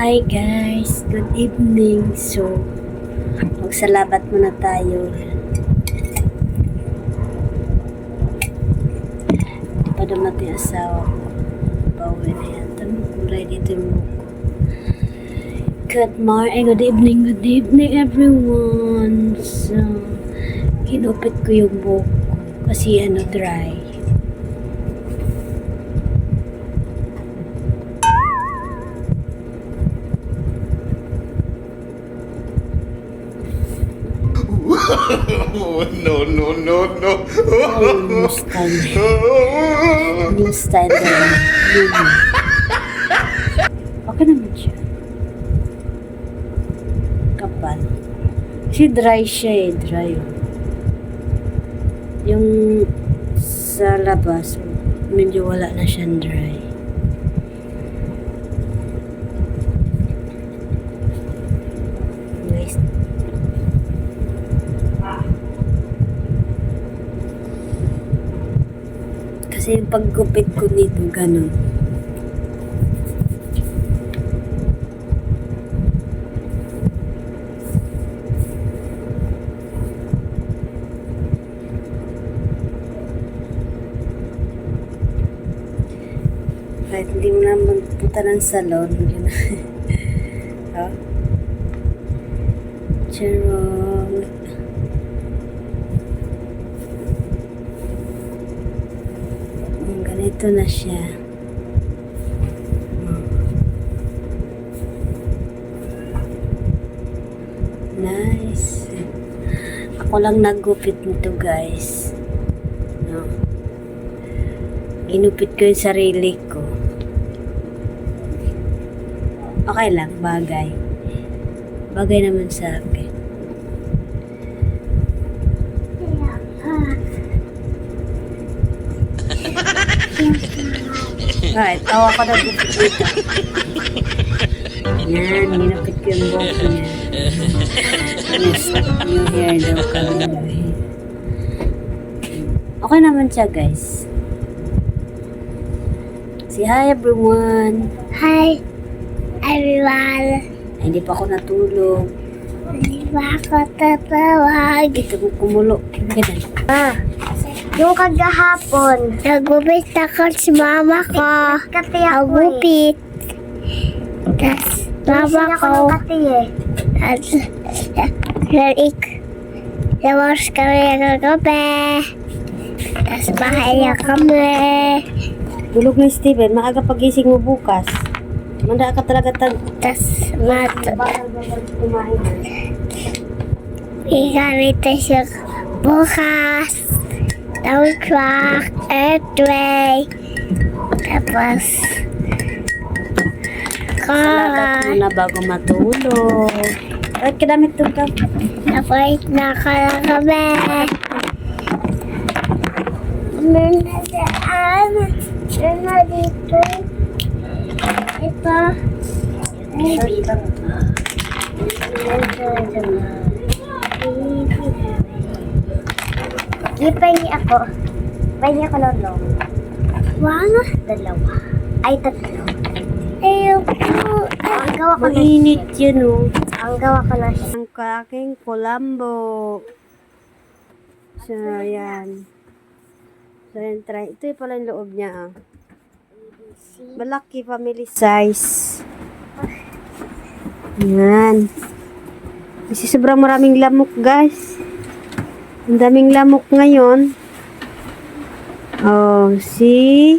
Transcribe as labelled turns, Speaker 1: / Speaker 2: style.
Speaker 1: Hi guys, good evening. So, magsalabat muna tayo. Di pa dumating asawa ko. Pauwi na. Tanong kulay dito yung buhok ko. Good morning, good evening, good evening everyone. So, kinupit ko yung buhok ko kasi ano dry.
Speaker 2: Oh, no, no, no, no.
Speaker 1: Oh, new style. New style na yun. New. Okay naman siya. Kapal. Kasi dry siya eh. Dry. oh. Yung sa labas, medyo wala na siyang dry. Nice. Kasi yung paggupit ko dito, ganun. Kahit hindi mo na magpunta ng salon, yun. oh. Charot. Ganito na siya. Nice. Ako lang naggupit nito guys. No. Ginupit ko yung sarili ko. Okay lang, bagay. Bagay naman sa akin. Right, tawa ko na dito. Yan, ginupit ko yung buhok niya. Yes, new hair daw kami. Okay naman siya, guys. Say hi, everyone.
Speaker 3: Hi, everyone.
Speaker 1: Ay, hindi pa ako natulog.
Speaker 3: Di ba ako tatawag?
Speaker 1: Ito kumulo. Ganun.
Speaker 3: Ah, yung kagahapon, nagupit ako sa mama ko. Kati ako Nagupit. Tapos, mama ko. Tapos, narik. Tapos kami nagagabi. Tapos, bahay niya kami.
Speaker 1: Tulog na Steven, maaga pagising mo bukas. Manda ka talaga tag...
Speaker 3: Tapos, mat.
Speaker 1: kumain.
Speaker 3: Ikamit siya bukas. Down truck, earthway. Tapos,
Speaker 1: Salamat
Speaker 3: car.
Speaker 1: muna bago matulog. Ay, kadamit to ka.
Speaker 3: Tapos, nakalagabi. Meron na daan. Meron na dito. Ito. Ito. Ipahingi ako. Pahingi ako ng long. One? Dalawa. Ay, tatlo. Ayoko. Ang gawa ko na
Speaker 1: Mainit yun, oh.
Speaker 3: Ang gawa ko na
Speaker 1: Ang kaking Colombo. So, yan. So, yan, try. Ito yung pala yung loob niya, ah. Malaki family size. Yan. Kasi sobrang maraming lamok, guys. Ang daming lamok ngayon. Oh, see?